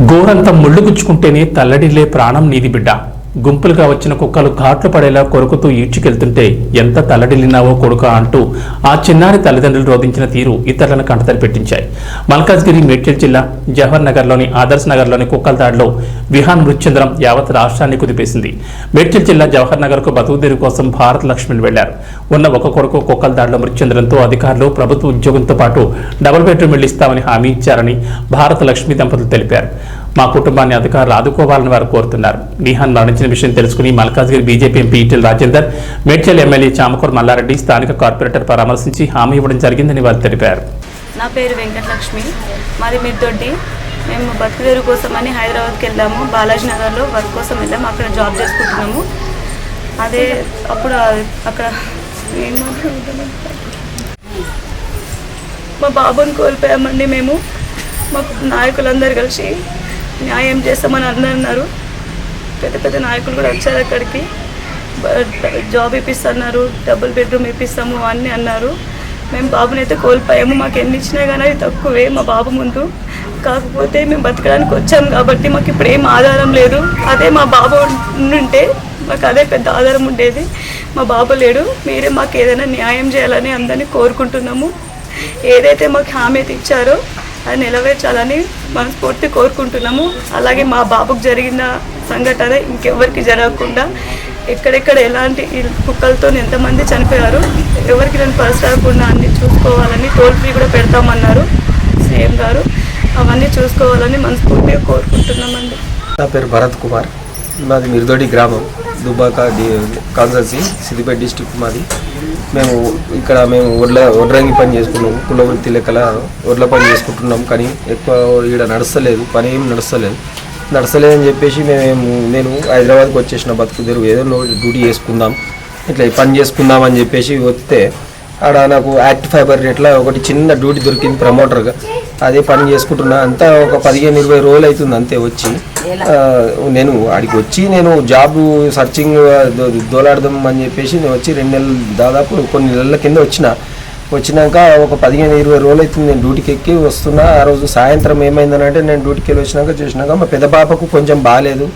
గోరంత ముళ్ళు గుచ్చుకుంటేనే తల్లడిల్లే ప్రాణం నీది బిడ్డ. గుంపులుగా వచ్చిన కుక్కలు ఘాట్లు పడేలా కొరుకుతూ ఈడ్చుకెళ్తుంటే ఎంత తలడిల్లినావో కొడుక అంటూ ఆ చిన్నారి తల్లిదండ్రులు రోధించిన తీరు ఇతరులను కంటతడి పెట్టించాయి. మల్కాజ్గిరి మేడ్చల్ జిల్లా జవహర్ నగర్లోని ఆదర్శ్ నగర్లోని కుక్కల దాడిలో విహాన్ మృత్యుందరం యావత్ రాష్ట్రాన్ని కుదిపేసింది. మేడ్చల్ జిల్లా జవహర్ నగర్కు బతుకుదేరు కోసం భారత్ లక్ష్మిని వెళ్ళారు ఉన్న ఒక కొడుకు కుక్కల దాడిలో మృత్యుందరంతో అధికారులు ప్రభుత్వ ఉద్యోగంతో పాటు డబుల్ బెడ్రూమ్ ఇళ్ళు ఇస్తామని హామీ ఇచ్చారని భారత లక్ష్మి దంపతులు తెలిపారు. మా కుటుంబాన్ని అధికారులు ఆదుకోవాలని వారు కోరుతున్నారు. నిహాన్ మరణించిన విషయం తెలుసుకుని Malkajgiri BJP MP Etela Rajender Medchal MLA Chamakura Malla Reddy స్థానిక కార్పొరేటర్ పరామర్శించి హామీ ఇవ్వడం జరిగిందని వారు తెలిపారు. నా పేరు వెంకటలక్ష్మి. మాది మిర్దొడ్డి మేము బతుకుదేరు కోసం అని హైదరాబాద్కి వెళ్ళాము. బాలాజీ నగర్లో వర్క్ కోసం వెళ్ళాము. అక్కడ జాబ్ చేసుకుంటున్నాము. అదే అప్పుడు అక్కడ మా బాబుని కోల్పోయామండి మేము. మాకు నాయకులందరూ కలిసి న్యాయం చేస్తామని అందరూ అన్నారు. పెద్ద పెద్ద నాయకులు కూడా వచ్చారు అక్కడికి. జాబ్ ఇప్పిస్తున్నారు డబుల్ బెడ్రూమ్ ఇప్పిస్తాము అన్నీ అన్నారు. మేము బాబుని అయితే కోల్పోయాము మాకు ఎన్ని ఇచ్చినా కానీ అది తక్కువే మా బాబు ముందు. కాకపోతే మేము బతకడానికి వచ్చాము కాబట్టి మాకు ఇప్పుడు ఏం ఆధారం లేదు. అదే మా బాబు ఉంటే మాకు అదే పెద్ద ఆధారం ఉండేది. మా బాబు లేడు మీరే మాకు ఏదైనా న్యాయం చేయాలని అందరినీ కోరుకుంటున్నాము. ఏదైతే మాకు హామీ అయితే ఇచ్చారో అది నెరవేర్చాలని మనస్ఫూర్తి కోరుకుంటున్నాము. అలాగే మా బాబుకు జరిగిన సంఘటన ఇంకెవరికి జరగకుండా ఎక్కడెక్కడ ఎలాంటి కుక్కలతో ఎంతమంది చనిపోయారు ఎవరికి నేను పర్స్ రాకుండా అన్ని చూసుకోవాలని టోల్ ఫ్రీ కూడా పెడతామన్నారు సీఎం గారు. అవన్నీ చూసుకోవాలని మనస్ఫూర్తిగా కోరుకుంటున్నామండి. నా పేరు భరత్ కుమార్. మాది మిర్దోడి గ్రామం Dubbaka D constituency Siddipet district మాది. మేము ఇక్కడ మేము ఒడ్ల ఒడ్రంగి పని చేసుకున్నాము కుల వృత్తి లెక్కల ఒడ్ల పని చేసుకుంటున్నాం కానీ ఎక్కువ ఈడ నడుస్తలేదు పని ఏం నడుస్తలేదు. నడుస్తలేదు అని చెప్పేసి మేము నేను హైదరాబాద్కి వచ్చేసిన బతుకు తెరువు. ఏదో డ్యూటీ చేసుకుందాం. ఇట్లా పని చేసుకుందాం అని చెప్పేసి వస్తే ఆడ నాకు యాక్ట్ ఫైబర్ రేట్లా ఒకటి చిన్న డ్యూటీ దొరికింది ప్రమోటర్గా. అదే పని చేసుకుంటున్నా. అంతా ఒక పదిహేను ఇరవై రోజులు అవుతుంది అంతే వచ్చి. నేను ఆడికి వచ్చి నేను జాబ్ సర్చింగ్ దోలాడదాం అని చెప్పేసి నేను వచ్చి రెండు నెలలు దాదాపు కొన్ని నెలల కింద వచ్చిన. వచ్చినాక ఒక పదిహేను ఇరవై రోజులు అవుతుంది నేను డ్యూటీకి ఎక్కి వస్తున్నా. ఆ రోజు సాయంత్రం ఏమైందనంటే నేను డ్యూటీకి వెళ్ళి వచ్చినాక చేసినాక మా పెద్ద పాపకు కొంచెం బాగాలేదు.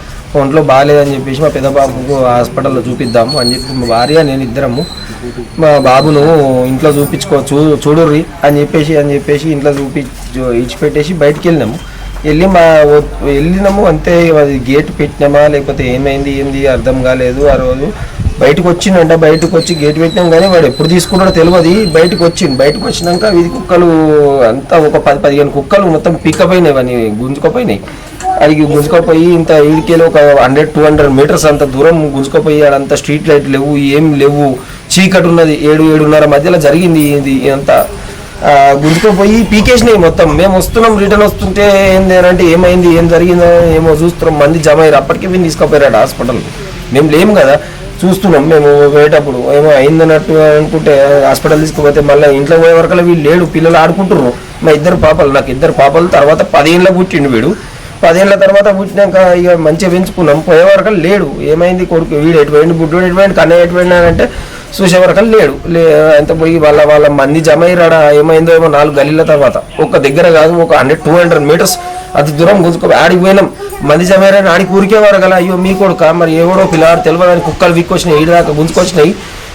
ఒంట్లో బాగాలేదని చెప్పేసి మా పెద్ద పాపకు హాస్పిటల్లో చూపిద్దాము అని చెప్పి మా భార్య నేను ఇద్దరము మా బాబును ఇంట్లో చూపించుకో చూ చూడుర్రి అని చెప్పేసి అని చెప్పేసి ఇంట్లో చూపి ఇచ్చిపెట్టేసి బయటికి వెళ్ళినాము. వెళ్ళి మా వెళ్ళినాము అంతే. అది గేట్ పెట్టినామా లేకపోతే ఏమైంది ఏంది అర్థం కాలేదు. ఆ రోజు బయటకు వచ్చిండంట బయటకు వచ్చి గేట్ పెట్టినాం కానీ వాడు ఎప్పుడు తీసుకున్నాడో తెలియదు బయటకు వచ్చింది బయటకు వచ్చినాక వీధి కుక్కలు అంతా ఒక పది పదిహేను కుక్కలు మొత్తం పికప్ అయినాయి అని గుంజుకపోయినాయి. అది గుంజుకపోయి ఇంత ఈడికెళ్ళి ఒక హండ్రెడ్ టూ హండ్రెడ్ మీటర్స్ అంత దూరం గుంజుకపోయి అడంత స్ట్రీట్ లైట్ లేవు ఏం లేవు. చీకటి ఉన్నది. ఏడు ఏడున్నర మధ్యలో జరిగింది ఇది అంతా. ఆ, గుంజుకుపోయి పీకేసినాయి మొత్తం. మేము వస్తున్నాం రిటర్న్ వస్తుంటే ఏంది అంటే ఏమైంది ఏం జరిగిందో ఏమో చూస్తున్నాం. మంది జమ అయ్యారు అప్పటికే మేము తీసుకుపోయారు హాస్పిటల్ మేము లేము కదా. చూస్తున్నాం. మేము పోయేటప్పుడు ఏమో అయిందన్నట్టు అనుకుంటే హాస్పిటల్ తీసుకుపోతే మళ్ళీ ఇంట్లో పోయే వరకు వీళ్ళు లేడు పిల్లలు ఆడుకుంటున్నారు మా ఇద్దరు పాపలు నాకు ఇద్దరు పాపలు తర్వాత పదేళ్ళ పుట్టిండు వీడు. పదేళ్ళ తర్వాత పుట్టినాక ఇక మంచిగా పెంచుకున్నాం. పోయే వరకు లేడు. ఏమైంది కొడుకు? వీడు ఎటువంటి బుడ్డు ఎటువంటి కన్నయ్య ఎటువంటి అంటే చూసే వరకు లేడు. లే ఎంత పోయి వాళ్ళ వాళ్ళ మంది జమ అయ్యారా? ఏమైందో ఏమో నాలుగు గల్లీల తర్వాత. ఒక దగ్గర కాదు ఒక హండ్రెడ్ టూ హండ్రెడ్ మీటర్స్ అంత దూరం గుంజుకో ఆడికి పోయినాం. మంది అయ్యారని ఆడికి ఊరికేవారు కదా అయ్యో మీ కొడుక మరి ఎవడో పిల్లాడు తెలియదని కుక్కలు విక్కొచ్చినాయి ఈడి దాకా గుంజుకొచ్చినాయి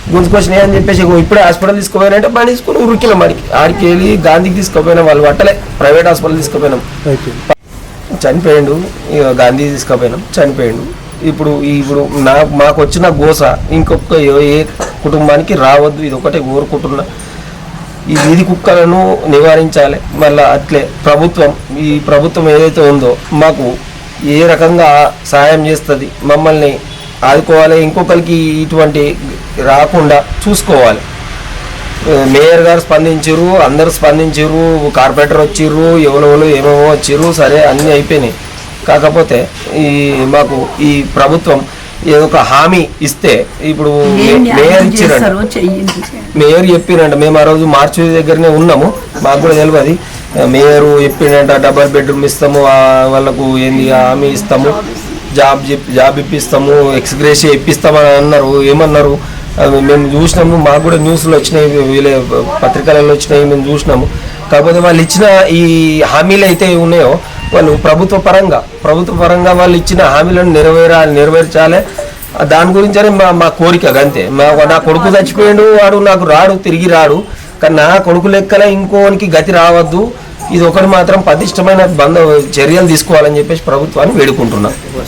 గుంజుకొచ్చినాయి అని చెప్పేసి ఇప్పుడే హాస్పిటల్ తీసుకుపోయారంటే బండి తీసుకుని ఉరికినాం ఆడికి. ఆడికి వెళ్ళి గాంధీకి తీసుకుపోయినాం వాళ్ళు పట్టలే. Private hospital తీసుకుపోయినాం. చనిపోయిండు గాంధీ తీసుకుపోయినాం చనిపోయిండు. ఇప్పుడు ఈ- ఇప్పుడు నా మాకు వచ్చిన గోస ఇంకొక ఏ- ఏ కుటుంబానికి రావద్దు ఇది ఒకటే కోరుకుంటున్నా. ఈ వీధి కుక్కలను నివారించాలి. మళ్ళీ అట్లే ప్రభుత్వం ఈ ప్రభుత్వం ఏదైతే ఉందో మాకు ఏ రకంగా సాయం చేస్తుంది మమ్మల్ని ఆదుకోవాలి. ఇంకొకరికి ఇటువంటి రాకుండా చూసుకోవాలి. మేయర్ గారు స్పందించారు అందరు స్పందించారు కార్పొరేటర్ వచ్చిర్రు ఎవరెవరు ఏమేమో వచ్చిర్రు సరే అన్నీ అయిపోయినాయి. కాకపోతే ఈ మాకు ఈ ప్రభుత్వం ఏదో ఒక హామీ ఇస్తే ఇప్పుడు మేయర్ చెయ్యండి. మేయర్ చెప్పిరంట. మేము ఆ రోజు మార్చి దగ్గరనే ఉన్నాము. మాకు కూడా తెలియదు మేయర్ చెప్పిండంట డబల్ బెడ్రూమ్ ఇస్తాము వాళ్ళకు ఏంది హామీ ఇస్తాము. జాబ్ జాబ్ ఇప్పిస్తాము ఎక్స్గ్రేషియా ఇప్పిస్తామని అన్నారు. ఏమన్నారు? మేము చూసినాము. మాకు కూడా న్యూస్లో వచ్చినాయి వీళ్ళ పత్రికలలో వచ్చినాయి మేము చూసినాము. కాకపోతే వాళ్ళు ఇచ్చిన ఈ హామీలు అయితే ఉన్నాయో వాళ్ళు ప్రభుత్వ పరంగా ప్రభుత్వ పరంగా వాళ్ళు ఇచ్చిన హామీలను నెరవేరాలి నెరవేర్చాలి. దాని గురించే మా మా కోరిక అంతే మా నా కొడుకు చచ్చిపోయాడు వాడు నాకు రాడు తిరిగి రాడు. కానీ నా కొడుకు లెక్కల ఇంకోనికి గతి రావద్దు. ఇది ఒకటి మాత్రం పటిష్టమైన బంధ చర్యలు తీసుకోవాలని చెప్పేసి ప్రభుత్వాన్ని వేడుకుంటున్నాను